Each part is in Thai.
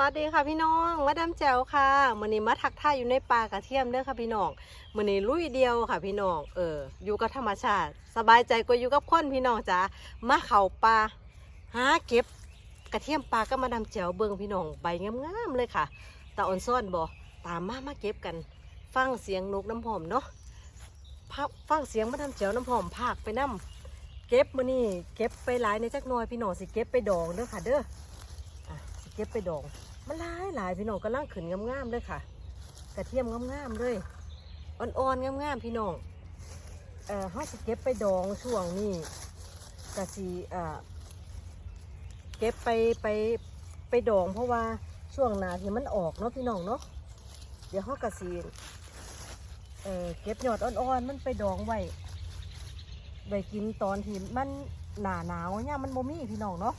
วัสดีค่ะพี่น้องมาดามแจวค่ะมือนี้มาทักทายอยู่ในป่ากระเทียมเด้อค่ะพี่น้องมือนี้ลุยเดียวค่ะพี่น้องเอออยู่กับธรรมชาติ สบายใจกว่าอยู่กับคนพี่น้องจ้ามาเข้าป่าหาเก็บกระเทียมป่าก็มาดามแจวเบิ่งพี่น้องใบงามๆเลยค่ะตาอ่อนซ่อนบ่ตามมามาเก็บกัน ฟังเสียงนกน้ำหอมเนาะพักฟังเสียงมาดามแจวน้ำหอมพากไปนํเก็บมือนี้เก็บไปหลายในจักหน่อยพี่น้องสิเก็บไปดองเด้อค่ะเด้อเก็บไปดอง มันหลายหลายพี่น้องกำลังขึ้นงามๆเลยค่ะ กระเทียมงามๆเลยอ่อนๆงามๆพี่น้องเอ่อเขาสิเก็บไปดองช่วงนี้กะสีเอ่อเก็บไปไปไปดองเพราะว่าช่วงหนาที่มันออกเนาะพี่น้องเนาะเดี๋ยวเขากะสีเอ่อเก็บยอดอ่อนๆมันไปดองไว้ไว้กินตอนที่มันหนาหนาวเนี่ยมันโมมี่พี่น้องเนาะ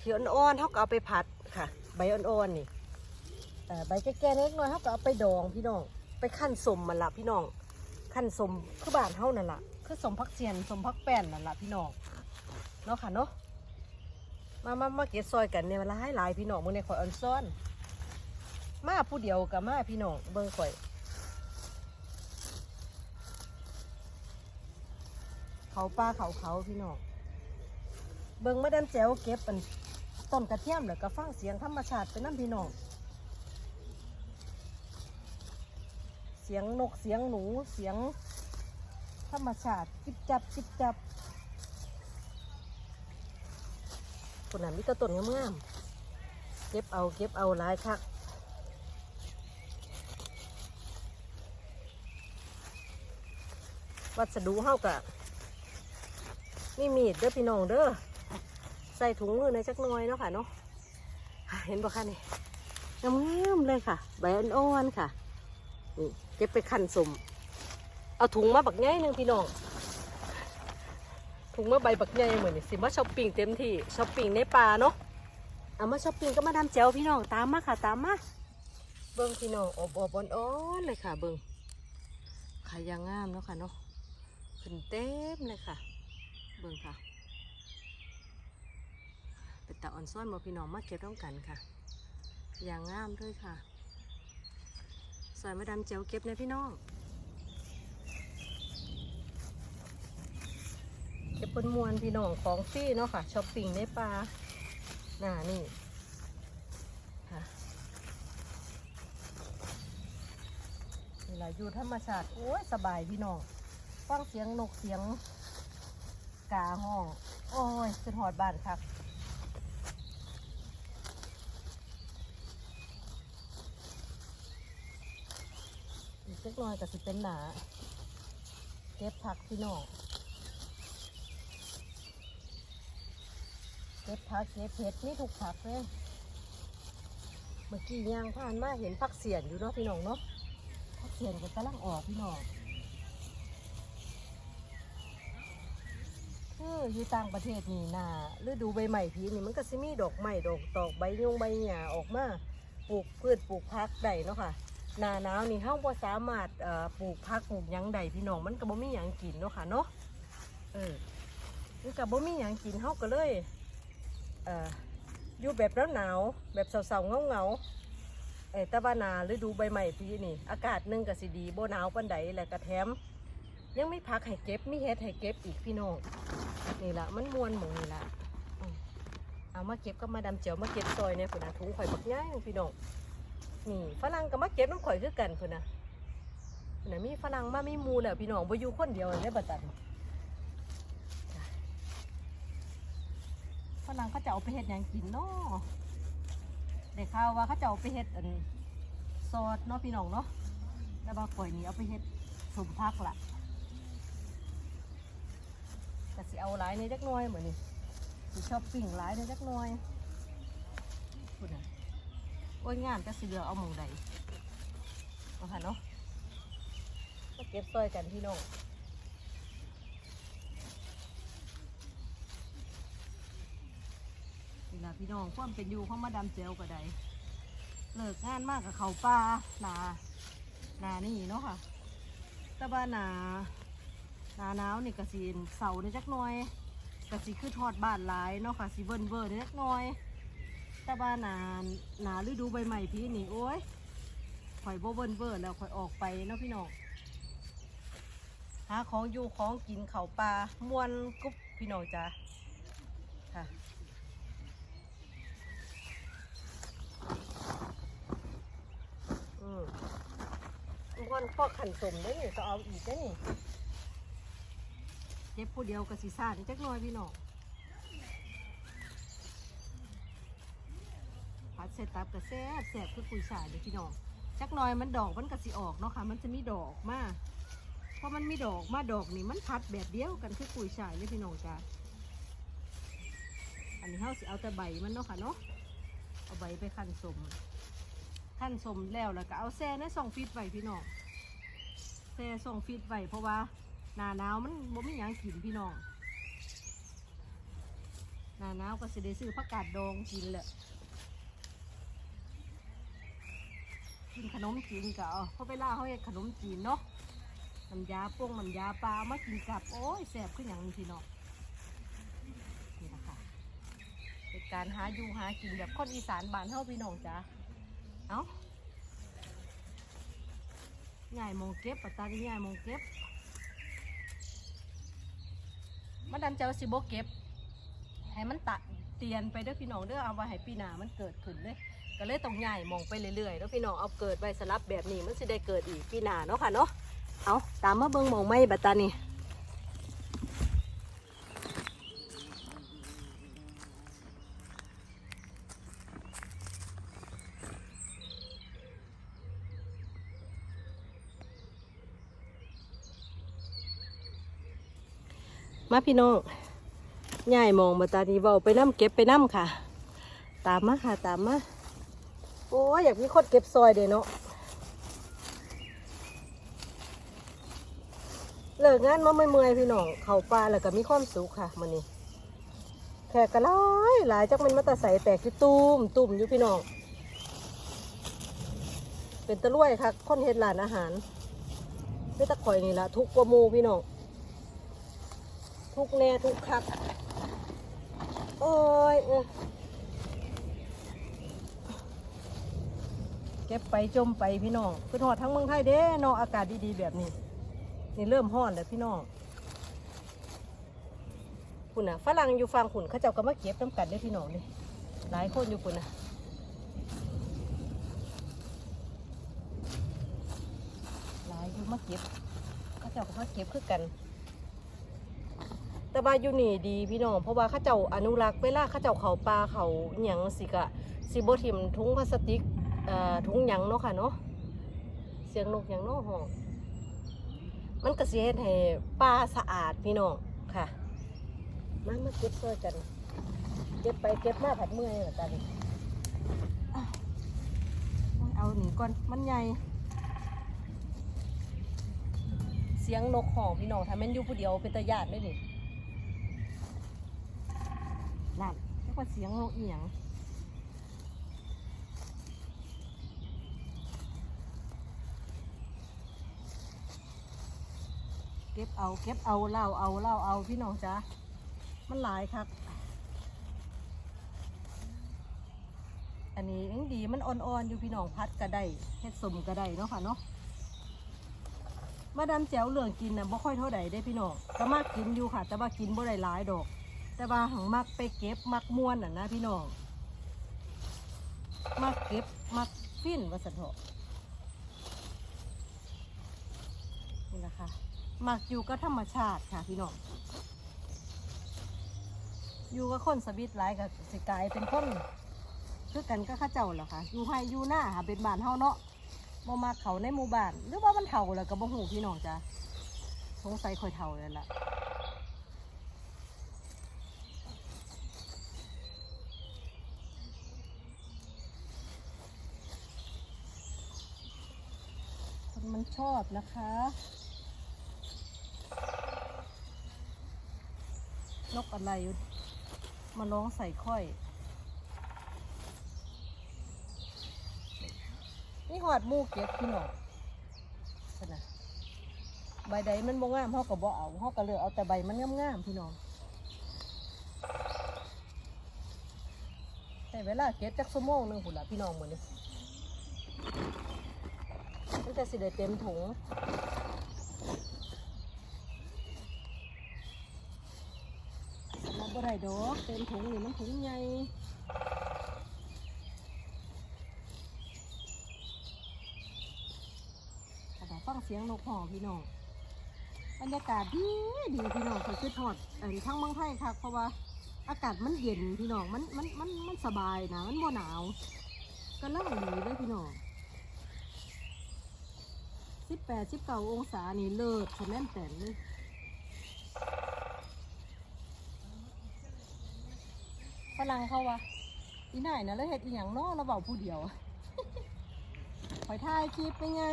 ที่อ่อนๆเขาก็เอาไปผัดค่ะ ใบอ่อนๆนี่ใบแก่ๆเล็กน้อยเขาก็เอาไปดองพี่น้อง ไปขั้นสมมันละพี่น้องขั้นสมคือบ้านเฮานั่นละคือสมพักเสียนสมพักแป้นนั่นละพี่น้องเนาะค่ะเนาะมามามาเก็บซอยกันเนี่ยหลายหลายพี่น้องมึงในข่อยอ่อนซ้อน มาผู้เดียวกับมาพี่น้องเบิ่งข่อยเขาป้าเขาเขาพี่น้องเบิ่งมาดันแจ๋วเก็บเป็น ต้นกระเทียมแล้วก็ฟังเสียงธรรมชาติเป็นน้ำพี่น้อง เสียงนกเสียงหนูเสียงธรรมชาติจิบจับจิบจับคนนั้นมีตะต้นงามๆเก็บเอาเก็บเอาหลายคักวัสดุเฮากะนี่มีดเด้อพี่น้องเด้อ ส่ถุงมือในอยจักหน่อยเนาะค่ะเนาะอะเห็นปะคะนี่งามๆเลยค่ะ ใบอ่อนๆค่ะนี่เก็บไปขันสมเอาถุงมาบักใหญ่หนึ่งพี่น้องถุงมาใบบักใหญ่เหมือนสิมาช้อปปิ้งเต็มที่ช้อปปิ้งในป่าเนาะเอามาช้อปปิ้งก็มาดามแจวพี่น้องตามมาค่ะตามมาเบิ้งพี่น้องอบอบอ่อนๆเลยค่ะ เบิ้งขายางงามเนาะค่ะเนาะขึ้นเต็มเลยค่ะ เบิ้งค่ะ เป็นตาอ่อนซ้อนมาพี่น้องมาเก็บต้องกันค่ะ อย่างงามด้วยค่ะสวยมาดามเจียวเก็บนะพี่น้อง เก็บบนมวนพี่น้องของฟรี่เนาะค่ะช้อปปิ้งในปลาหน้านี่ค่ะนี่แหละอยู่ธรรมชาติโอ้ยสบายพี่น้องฟังเสียงนกเสียงกาห้อง โอ้ยขึ้นหอดบ้านครับอีก เล็กน้อยก็สิเป็นหนาเก็บผักพี่น้องเก็บผักเก็บเห็ดนี่ถูกผักเลยเมื่อกี้ย่างผ่านมาเห็นผักเสียนอยู่เนาะพี่น้องเนาะผักเสียนก็กำลังออกพี่น้องคืออยู่ต่างประเทศนี่นาฤดูใบใหม่พีนี่มันก็สิมีดอกไม้ดอกตอกใบยงใบหญ้าออกมาปลูกพืชปลูกผักได้เนาะค่ะ หน้าหนาวนี่เฮาบ่สามารถเอ่อปลูกผักปลูกหยังใดพี่น้องมันก็บ่มีหยังกินเนาะค่ะเนาะเออมันก็บ่มีหยังกินเฮาก็เลยเอ่ออยู่แบบหนาวๆแบบเศร้าๆเงาๆเออแต่ว่าหนาฤดูใบไม้ปีนี่อากาศหนึงก็สิดีบ่หนาวปานใดแล้วก็แถม ยังไมีผักให้เก็บมีเห็ดให้เก็บอีกพี่น้องนี่ละมันมวนหมองนี่ละอืมเอามาเก็บก็มาดำเจียวมาเก็บซอยเนี่ยพุ่นะถุงข่อยบักใหญ่พี่น้อง นี่ฝรั่งก็มาเก็บน้ำข่อยคือกันพุ่นนะพุ่นนะมีฝรั่งมามีมูแหละพี่น้องบ่อยู่คนเดียวได้บัดตันฝรั่งเขาจะเอาไปเฮ็ดหยังกินเนาะได้ข่าวว่าเขาจะเอาไปเฮ็ดอันซอสเนาะพี่น้องเนาะแต่ว่าข่อยนี่เอาไปเฮ็ดสมพักละแต่สิเอาหลายในจักน่อยเหมือนนี่สิชอบปิ้งหลายในจักน่อยพุ่นนะ โอ้ยงานจะสิเหลือเอาหมองใดเอาค่ะเนาะมาเก็บซอยกันพี่น้องนี่ละพี่น้องความเป็นอยู่ของมาดามเจลก็ได้เลิกงานมากกับเขาปลาหนาหนานี่เนาะค่ะต่ว่าหนาหนาหนาวนี่กระสีเสาในจักน่อยกระสีคือทอดบ้านหลายเนาะค่ะสีเวิร์นเวิร์นจักน่อย แต่ว่าหนาหนาฤดูใบใหม่พี่นี่โอ้ยข่อยโบเบิ้นเบิร์แล้วข่อยออกไปเนาะพี่น้องหาของอยู่ของกินเขาปลามวนกุ๊บพี่น้องจ้าค่ะอืมมวนพอกขันสมได้นี่ก็เอาอีกได้นี่เจ็บผู้เดียวกับสีซ่านจักหน่อยพี่น้อง เซตับกับแซ่บแซ่บคือกุยช่ายเด้อพี่น้องจักหน่อยมันดอกมันก็สิออกเนาะค่ะ มันจะมีดอกมาเพราะมันมีดอกมาดอกนี่มันพัดแบบเดียวกันคือกุยช่ายเลยพี่น้องจ้าอันนี้เฮาสิเอาแต่ใบมันเนาะค่ะเนาะเอาใบไปคั่นสมคั่นสมแล้วแล้วก็เอาแซ่ในซองฟีดไว้พี่น้องแซ่ซองฟีดไว้เพราะว่าหน้าหนาวมันบ่มีหยังกินพี่น้องหน้าหนาวก็สิได้ซื้อผักกาดดองกินแหละ กินขนมจีนก็เอาเพราะเวลาเขาเฮ็ดขนมจีนเนาะน้ำยาป้งน้ำยาปลาเอามากินกับ โอ้ยแซ่บขึ้นอหย่างนี้พี่น้องนี่นะคะเป็นการหาอยู่หากินแบบคนอีสานบ้านเฮาพี่น้องจ้าเอ้าใหญ่มองเก็บปัตตานีใหญ่มองเก็บมาดันเจ้าสิบเก็บ ให้มันตะเตียนไปเด้อพี่น้องเด้อเอาไว้ให้ปีหนามันเกิดขึ้นเลย ก็เลยต้องใหญ่มองไปเรื่อยๆแล้วพี่น้องเอาเกิดไว้สลับแบบนี้มันสิได้เกิดอีกปีหน้าเนาะค่ะเนาะเอาตามมาเบิ่งมองไม่บัดตานี่มาพี่น้องใหญ่มองบัดตานี่เบาไปน้ำเก็บไปน้ำค่ะ ตามมาค่ะตามมา อ้ยอยากมีคนเก็บซอยเด้เนาะเลิกงานมาเมื่อยๆพี่น้องเขาปลาแล้วก็มีความสุขค่ะมันนี้แขกก็หลายหลายจักมันมาแตาใส่แตกที่ตุ้มตุ่มอยู่พี่น้องเป็นตะลุ่ยค่ะคนเฮ็ดร้านอาหารไม่ตะข่อยนี่ละทุกกว่ามูพี่น้องทุกแน่ทุกคักโอ้ยเออ เก็บไปจมไปพี่น้องคือทอดทั้งเมืองไทยเด้นออากาศดีๆแบบนี้ นี่เริ่มห้อนแล้วพี่น้องคุณน่ะฝรั่งอยู่ฟังคุณเขาเจ้าก็มาเก็บน้ำกันได้พี่น้องนี่หลายคนอยู่คุณน่ะหลายอยู่มาเก็บเขาเจ้าก็มาเก็บคือกันแต่ว่าอยู่นี่ดีพี่น้องเพราะว่าข้าเจ้าอนุรักษ์เวลาข้าเจ้าเขาปลาเขาอหย่างสิกะสิบทิมถุงพลาสติก ถุงหยังเนาะค่ะเนาะเสียงนกหยังเนาะห้องมันก็สิเฮ็ดให้ป่าสะอาดพี่น้องค่ะมามาเก็บช่วยกันเก็บไปเก็บมาผัดเมื่อยเหมือนกันเอาหนีก่อนมันใหญ่ เสียงนกหองพี่น้องถ้าแม่นอยู่ผู้เดียวเป็นตาญาติได้นี่นั่นเรียกว่าเสียงนกเอียง เก็บเอาเก็บเอาเล่าเอาเล่าเอาพี่น้องจ้ามันหลายครับอันนี้ยังดีมันอ่อนๆอยู่พี่น้องพัดก็ได้เฮ็ดสมก็ได้เนาะค่ะเนาะมาดามแจ๋วเหลืองกินนะบ่ค่อยเท่าใดได้พี่น้องก็มากกินอยู่ค่ะ แต่ว่ากินบ่ได้หลายดอก แต่ว่าหังมักไปเก็บมักม้วนน่ะนะพี่น้องมักเก็บมักฟินว่าสันเถาะนี่แหละค่ะ มักอยู่กับธรรมชาติค่ะพี่น้อง อยู่กับคนสวิตหลายกับสิกลายเป็นคนคือกันก็ข้าเจ้าเหรอคะอยู่ให้อยู่หน้าหาเป็นบ้านเฮาเนาะบ่มาเขาในหมู่บ้าน หรือว่ามันเฒ่าแล้วก็บ่ฮู้พี่น้องจ้ะสงสัยค่อยเฒ่าแล้วล่ะคนมันชอบนะคะ นกอะไร มาร้องใส่ค่อย นี่หอดมูเก็บพี่น้องขนาดใบใดมันบ่งามเฮาก็บ่เอาเฮาก็เลือกเอาแต่ใบมันงามๆพี่น้องแต่เวลาเก็บจักชั่วโมงหนึ่งพุ่นละพี่น้องเหมดนี่มันจะสิได้เต็มถุงเราบ่ ได้ดอกเต็มถุงนี่มันถุงใหญ่แต่ฟังเสียงนกหอพี่น้องบรรยากาศดีดีพี่น้องเขาคือทอดอทั้งเมืองไทยค่ะเพราะว่าอากาศมันเย็นพี่น้องมันมันมันมันสบายนะมันบ่หนาวก็ล่างดีเลยพี่น้องสิบแปดสิบเก้าองศานี่เลิศคะแนนแต่นเลย รั่งเขาวะอีไหนนะแล้วเห็ดอีหยังนาะเราเบาผู้เดียวคอยถ่ายคลิปไปไง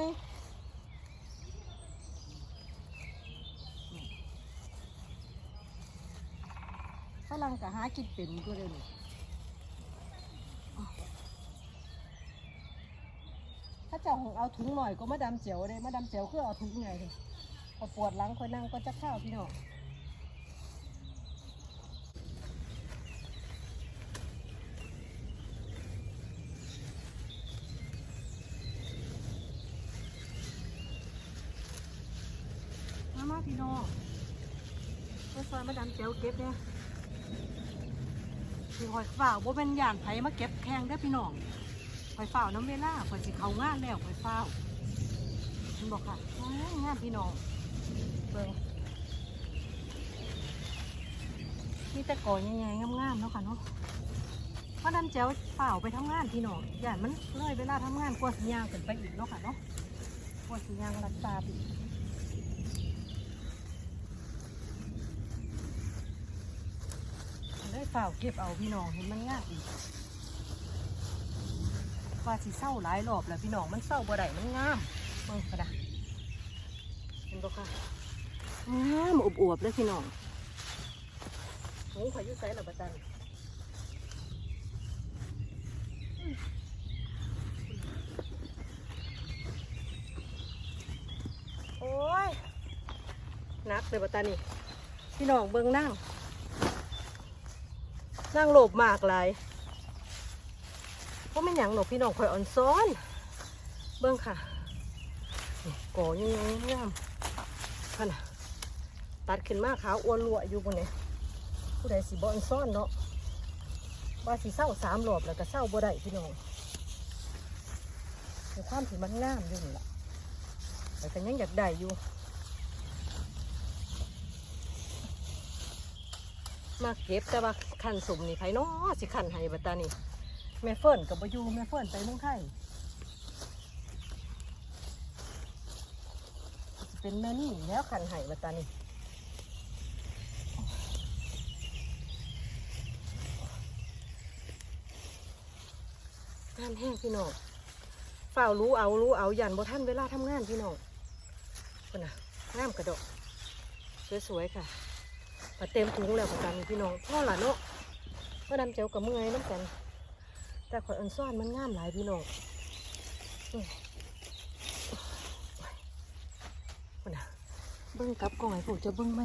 ฝรั่งก็หากินเป็นก็เลยนี่ถ้าเจ้าของเอาถุงหน่อยก็มาดามเจียวเลยมาดามเจียวคือเอาถุงไงเลยพอปวดหลังคอยนั่งก็จะข้าวพี่น้องมามาพี่น้อง มาซอยมาดามเจียวเก็บเนี่ยคือหอยฝ่าวว่าเป็นย่านไผมาเก็บแข้งได้พี่น้องหอยฝ่าวน้ำเวล่าหอยสิเขางานแล้วหอยฝ่าวมันบอกค่ะอ้ายงานพี่น้องเบิ่งมีแต่ก่อใหญ่ๆงามๆเนาะค่ะเนาะเพราะนั้นเจ้าฝ่าวไปทำงานพี่น้องย่านมันเลยเวลาทำงานกลัวสิยางขึ้นไปอีกเนาะค่ะเนาะกลัวสิยางรักษาอีก ได้ ฝ่าวเก็บเอาพี่น้องเห็นมันงามอีกว่าสิเศร้าหลายรอบแล้วพี่น้องมันเศร้าบ่ได้มันงามเบิ่งกระดาเห็นบ่ค่ะงามอวบๆเลยพี่น้องโอ้ขอยยุ่ไสละประจันโอ้ยนักเลยประจันนี่พี่น้องเบิ่งนั่ง นั่งโลบมากหลายเพราะไม่หยังหนกพี่น้องคอยอ่อนซ้อน เบิ้องค่ะก่อยังไงงามขนาดตัดขึ้นมากขาวอ้วนรัวอยู่บนนี้ผู้ใดสิบอนซ้อนเนาะว่าสิเศร้าสามรอบแล้วก็เศร้าบ่ได้พี่น้องความที่มันงามอยู่นี่แหละแต่ก็ยังอยากได้อยู่ มาเก็บแต่ว่าขันสมนี่ไผน้อสิขันให้บัตานี่แม่เฟิร์นกับบอยูแม่เฟิร์นไปเมืองไทยเป็นแม่นี่แล้วขันให้บัตานี่งานแห้งพี่น้องเฝ้ารู้เอารู้เอายันบ่ท่านเวลาทำงานพี่น้องคนน่ะงามกระดกสวยๆค่ะ ก็เต็มถุงแล้วเหมือนกันพี่น้องพ่อละเนาะเมื่อดำเจียวกับเมื่อยน้ำกัน แต่ข่อยอันซ่อนมันงามหลายพี่น้องนี่คนนะเบิ้งกับก่อยผมจะเบิ้งไหม